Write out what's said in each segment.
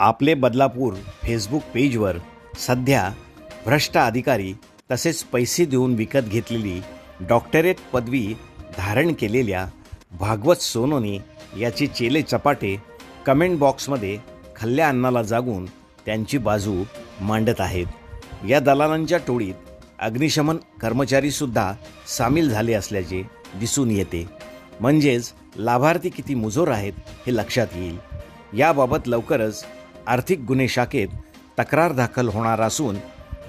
आपले बदलापूर फेसबुक पेजवर सध्या भ्रष्ट अधिकारी तसेच पैसे देऊन विकत घेतलेली डॉक्टरेट पदवी धारण केलेल्या भागवत सोनोनी याचे चेले चपाटे कमेंट बॉक्समध्ये खल्ल्या अन्नाला जागून त्यांची बाजू मांडत आहेत. या दलालांच्या टोळीत अग्निशमन कर्मचारीसुद्धा सामील झाले असल्याचे दिसून येते. म्हणजेच लाभार्थी किती मुजोर आहेत हे लक्षात येईल. याबाबत लवकरच आर्थिक गुन्हे शाखेत तक्रार दाखल होणार असून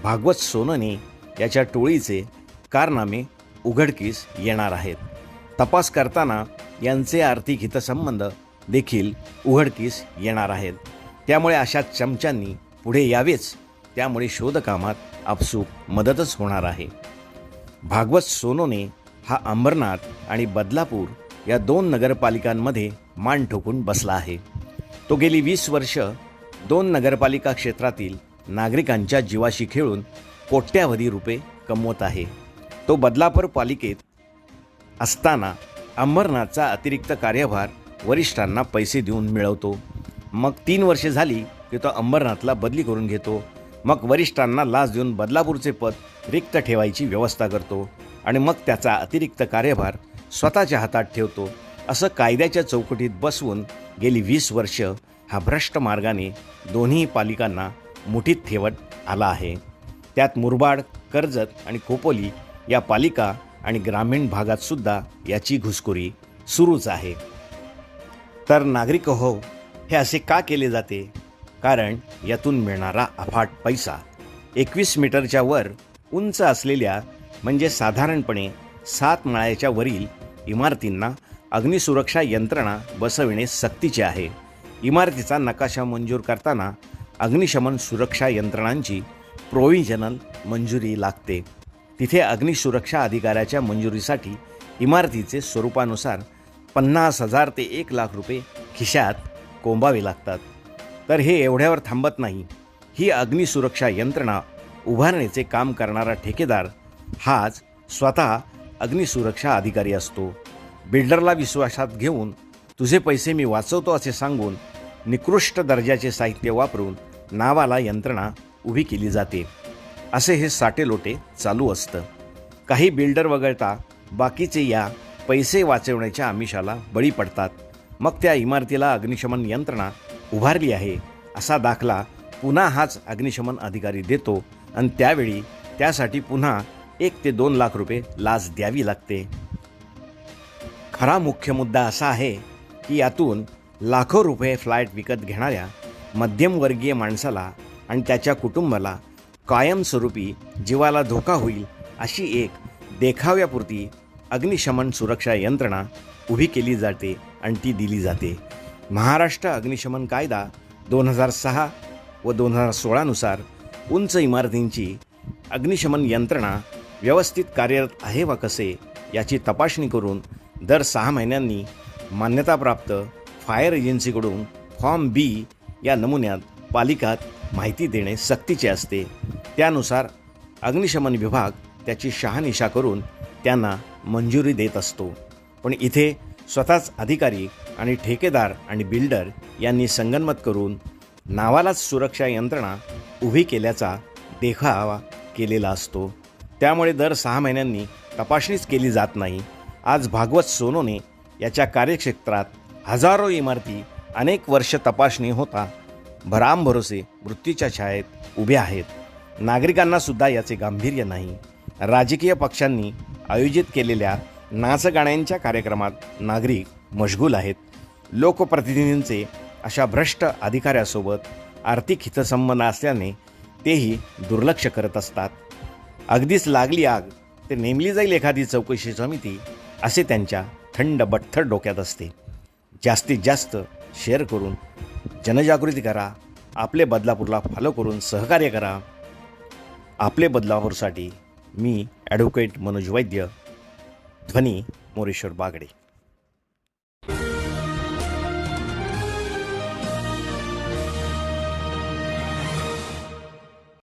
भागवत सोनने याच्या टोळीचे कारनामे उघडकीस येणार आहेत. तपास करताना यांचे आर्थिक हितसंबंध देखील उघडकीस येणार आहेत. त्यामुळे अशा चमच्यांनी पुढे यावेच. त्यामुळे शोधकामात आपसूक मदतच होणार आहे. भागवत सोनोने हा अंबरनाथ आणि बदलापूर या दोन नगरपालिकांमध्ये मान ठोकून बसला आहे. तो गेली वीस वर्ष दोन नगरपालिका क्षेत्रातील नागरिकांच्या जीवाशी खेळून कोट्यावधी रुपये कमवत आहे. तो बदलापूर पालिकेत असताना अंबरनाथचा अतिरिक्त कार्यभार वरिष्ठांना पैसे देऊन मिळवतो. मग तीन वर्षे झाली की तो अंबरनाथला बदली करून घेतो. मग वरिष्ठांना लाच देऊन बदलापूरचे पद रिक्त ठेवायची व्यवस्था करतो आणि मग त्याचा अतिरिक्त कार्यभार स्वतःच्या हातात ठेवतो. असं कायद्याच्या चौकटीत बसवून गेली वीस वर्ष हा भ्रष्ट मार्गाने दोन्ही पालिकांना मुठीत ठेवत आला आहे. त्यात मुरबाड कर्जत आणि खोपोली या पालिका आणि ग्रामीण भागातसुद्धा याची घुसखोरी सुरूच आहे. तर नागरिक हो हे असे का केले जाते? कारण यातून मिळणारा अफाट पैसा एकवीस मीटरच्या वर उंच असलेल्या म्हणजे साधारणपणे सात माळ्याच्या वरील इमारतींना अग्निसुरक्षा यंत्रणा बसविणे सक्तीचे आहे. इमारतीचा नकाशा मंजूर करताना अग्निशमन सुरक्षा यंत्रणांची प्रोव्हिजनल मंजुरी लागते. तिथे अग्निसुरक्षा अधिकाऱ्याच्या मंजुरीसाठी इमारतीचे स्वरूपानुसार पन्नास हजार ते एक लाख रुपये खिशात कोंबावे लागतात. तर हे एवढ्यावर थांबत नाही. ही अग्निसुरक्षा यंत्रणा उभारण्याचे काम करणारा ठेकेदार हाच स्वतः अग्निसुरक्षा अधिकारी असतो. बिल्डरला विश्वासात घेऊन तुझे पैसे मी वाचवतो असे सांगून निकृष्ट दर्जाचे साहित्य वापरून नावाला यंत्रणा उभी केली जाते. असे हे साटेलोटे चालू असतं. काही बिल्डर वगळता बाकीचे या पैसे वाचवण्याच्या आमिषाला बळी पडतात. मग त्या इमारतीला अग्निशमन यंत्रणा उभारली आहे असा दाखला पुन्हा हाच अग्निशमन अधिकारी देतो आणि त्यावेळी त्यासाठी पुन्हा एक ते दोन लाख रुपये लाच द्यावी लागते. खरा मुख्य मुद्दा असा आहे की यातून लाखो रुपये फ्लॅट विकत घेणाऱ्या मध्यमवर्गीय माणसाला आणि त्याच्या कुटुंबाला कायमस्वरूपी जीवाला धोका होईल अशी एक देखाव्यापुरती अग्निशमन सुरक्षा यंत्रणा उभी केली जाते आणि ती दिली जाते. महाराष्ट्र अग्निशमन कायदा दोन हजार सहा व दोन हजार सोळानुसार उंच इमारतींची अग्निशमन यंत्रणा व्यवस्थित कार्यरत आहे वा कसे याची तपासणी करून दर सहा महिन्यांनी मान्यताप्राप्त फायर एजन्सीकडून फॉर्म बी या नमुन्यात पालिकात माहिती देणे सक्तीचे असते. त्यानुसार अग्निशमन विभाग त्याची शहानिशा करून त्यांना मंजुरी देत असतो. पण इथे स्वतःच अधिकारी आणि ठेकेदार आणि बिल्डर यांनी संगनमत करून नावालाच सुरक्षा यंत्रणा उभी केल्याचा देखावा केलेला असतो. त्यामुळे दर सहा महिन्यांनी तपासणीच केली जात नाही. आज भागवत सोनोने याच्या कार्यक्षेत्रात हजारो इमारती अनेक वर्ष तपासणी होता. भराम भरोसे मृत्यूच्या छायेत उभे आहेत. नागरिकांना सुद्धा याचे गांभीर्य नाही. राजकीय पक्षांनी आयोजित केलेल्या नाचगाण्यांच्या कार्यक्रमात नागरिक मशगूल आहेत. लोकप्रतिनिधींचे अशा भ्रष्ट अधिकाऱ्यासोबत आर्थिक हितसंबंध असल्याने तेही दुर्लक्ष करत असतात. अगदीच लागली आग ते नेमली जाईल एखादी चौकशी समिती असे त्यांच्या थंड बठ्ठर डोक्यात असते. जास्तीत जास्त शेअर करून जनजागृती करा. आपले बदलापूरला फॉलो करून सहकार्य करा. आपले बदलापूरसाठी मी ॲडव्होकेट मनोज वैद्य ध्वनी मोरेश्वर बागडे.